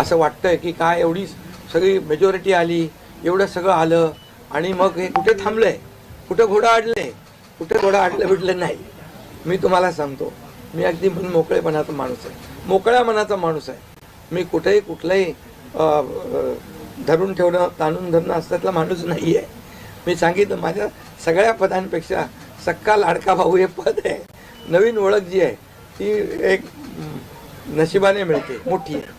असं वाटतंय की काय एवढी सगळी मेजॉरिटी आली एवढं सगळं आलं आणि मग हे कुठे थांबलंय? कुठं घोडा अडलंय कुठे घोडा अडलं बिडलं नाही? मी तुम्हाला सांगतो मी अगदी मन मोकळेपणाचा माणूस आहे. मोकळ्या मनाचा माणूस आहे. मी कुठेही कुठलंही धरून ठेवणं ताणून धरणं असल्यातला माणूस नाही आहे. मी सांगितलं माझ्या सगळ्या पदांपेक्षा सक्का लाडका भाऊ हे पद आहे. नवीन ओळख जी आहे ती एक नशिबाने मिळते मोठी आहे.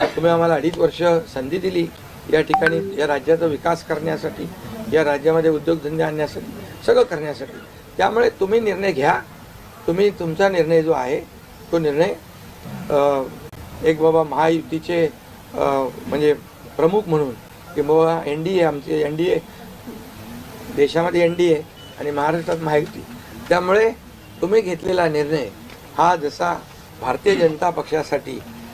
तुम्ही आम्हाला अडीच वर्ष संधी दिली या ठिकाणी या राज्याचा विकास करण्यासाठी या राज्यामध्ये उद्योगधंदे आणण्यासाठी सगळं करण्यासाठी. त्यामुळे तुम्ही निर्णय घ्या. तुम्ही तुमचा निर्णय जो आहे तो निर्णय एक बाबा महायुतीचे म्हणजे प्रमुख म्हणून की बाबा एन डी ए आमचे एन डी ए देशामध्ये एन डी ए आणि महाराष्ट्रात महायुती. त्यामुळे तुम्ही घेतलेला निर्णय हा जसा भारतीय जनता पक्षासाठी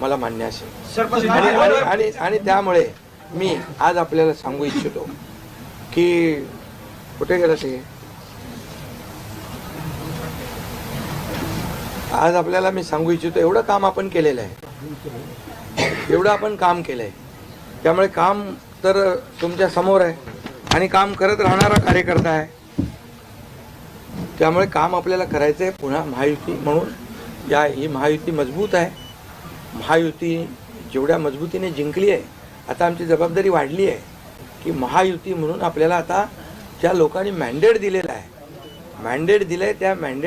मला मान्य असेल आणि आणि त्यामुळे मी आज आपल्याला सांगू इच्छितो की कुठे गेलं ते? आज आपल्याला मी सांगू इच्छितो एवढं काम आपण केलेलं आहे. एवढं आपण काम केलं आहे त्यामुळे काम तर तुमच्यासमोर आहे आणि काम करत राहणारा कार्यकर्ता आहे. त्यामुळे काम आपल्याला करायचं आहे पुन्हा महायुती म्हणून. या ही महायुती मजबूत आहे. महायुती जेवढ्या मजबूतीने जिंकली आहे आता आमची जबाबदारी वाढली आहे की महायुती म्हणून आपल्याला आता ज्या लोकांनी मॅन्डेट दिलेला आहे मॅन्डेट दिलं आहे त्या मॅन्डेट